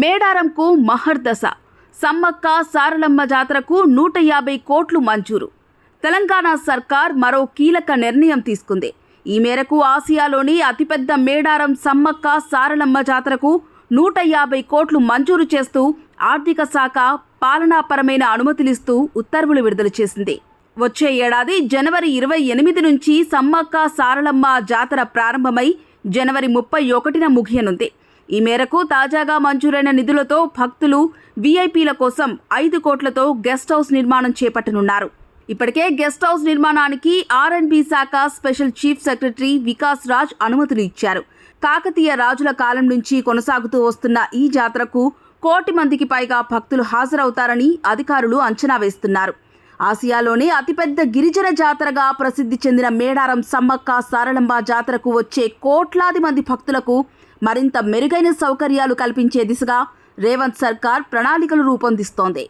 మేడారంకు మహర్దశ సమ్మక్క సారలమ్మ జాతరకు నూట యాభై కోట్లు మంజూరు. తెలంగాణ సర్కార్ మరో కీలక నిర్ణయం తీసుకుంది. ఈ మేరకు ఆసియాలోని అతిపెద్ద మేడారం సమ్మక్క సారలమ్మ జాతరకు నూట యాభై కోట్లు మంజూరు చేస్తూ ఆర్థిక శాఖ పాలనాపరమైన అనుమతులిస్తూ ఉత్తర్వులు విడుదల చేసింది. వచ్చే ఏడాది జనవరి ఇరవై ఎనిమిది నుంచి సమ్మక్క సారలమ్మ జాతర ప్రారంభమై జనవరి ముప్పై ఒకటిన ముగియనుంది. ఈ మేరకు తాజాగా మంజూరైన నిధులతో భక్తులు వీఐపీల కోసం ఐదు కోట్లతో గెస్ట్ హౌస్ నిర్మాణం చేపట్టనున్నారు. ఇప్పటికే గెస్ట్ హౌస్ నిర్మాణానికి ఆర్ఎండ్బి శాఖ special chief secretary Vikas Raj అనుమతులు ఇచ్చారు. కాకతీయ రాజుల కాలం నుంచి కొనసాగుతూ వస్తున్న ఈ జాతరకు కోటి మందికి పైగా భక్తులు హాజరవుతారని అధికారులు అంచనా వేస్తున్నారు. ఆసియాలోనే అతిపెద్ద గిరిజన జాతరగా ప్రసిద్ధి చెందిన మేడారం సమ్మక్క సారళంబ జాతరకు వచ్చే కోట్లాది మంది భక్తులకు మరింత మెరుగైన సౌకర్యాలు కల్పించే దిశగా రేవంత్ సర్కార్ ప్రణాళికలు రూపొందిస్తోంది.